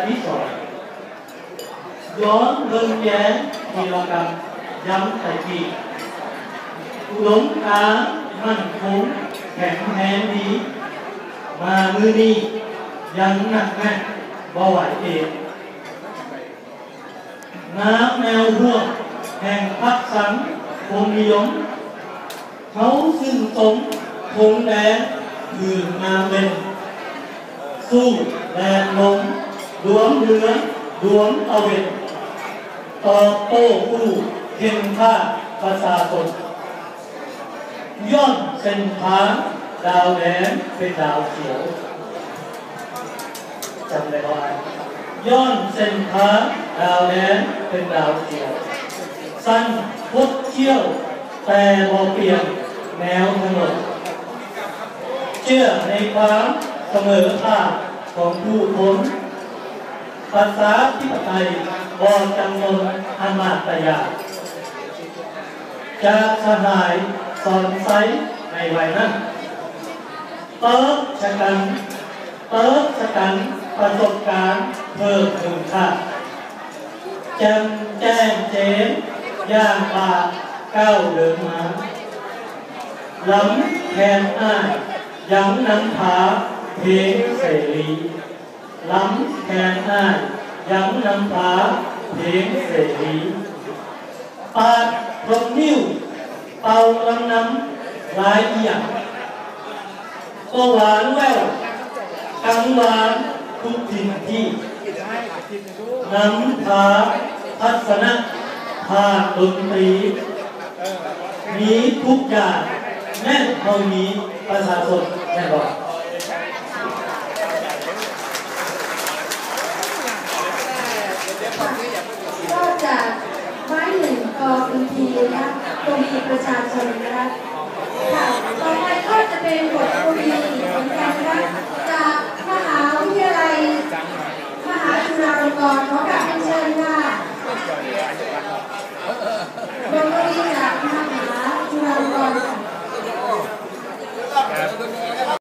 อันที่สองย้อนเบิ่งแย้งทีละกรรมย้ำแต่ทีหลงทางมั่นคงแข็งแรงดีมามือนี้ยังหนักแน่นบ่ไหวเองน้ำแนวร่วงแห่งพักสังคงนิยมเขาซึ่งสมคงแดงคืองาเป็นสู้แดนลม ดวงเรือดวงเอาเวนตอบโต้ผู้เข็นค่าประชาชนย่อนเส้นทางดาวแดงเป็นดาวเขียวจำได้ไหมย้อนเส้นทาดาวแดงเป็นดาวเขียว สั้นพดเที่ยว แต่บอเปลี่ยนแนวถนนเชื่อในความเสมอภาคของผู้คน ภาษาที่ปไตยบอจำนนอมาตยาจากสหายสอนไซในวัยนั้นเติร์ชะกันเติร์ชะกันประสบการณ์เพิ่มคุณค่าแจมแจ้งเจนย่างปากก้าวเดินมาล้ำแทนอ้ายย้ำน้ำผาเพลงเสรี ล้ำแทนอ้ายย้ำน้ำผาเพลงเสรีปาดพรมนิ้ว เป่าลำน้ำลายเอียงก็หวานแววกังวานทุกทินที่น้ำผาทัศนะภาดนตรีมีทุกอย่างแน่นเท่านี้ประชาชนแน่นอน ก็จากไม้หนึ่งกองด นะคะก็มีประชาชนนะคะ